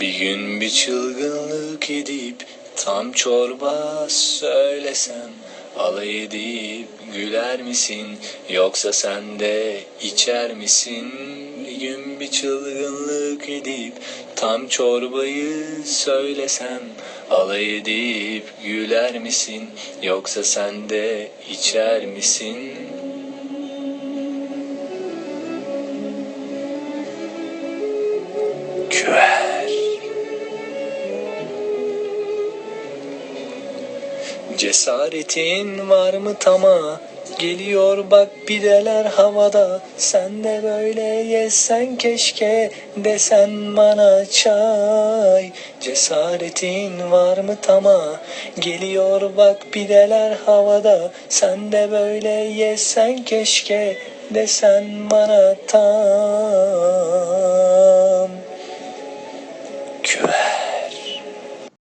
Bir gün bir çılgınlık edip tam çorba söylesem Alay edip güler misin yoksa sen de içer misin? Bir gün bir çılgınlık edip tam çorbayı söylesem Alay edip güler misin yoksa sen de içer misin? Cesaretin var mı tama? Geliyor bak pideler havada. Sen de böyle yesen keşke Desen bana çay. Cesaretin var mı tama? Geliyor bak pideler havada. Sen de böyle yesen keşke Desen bana tam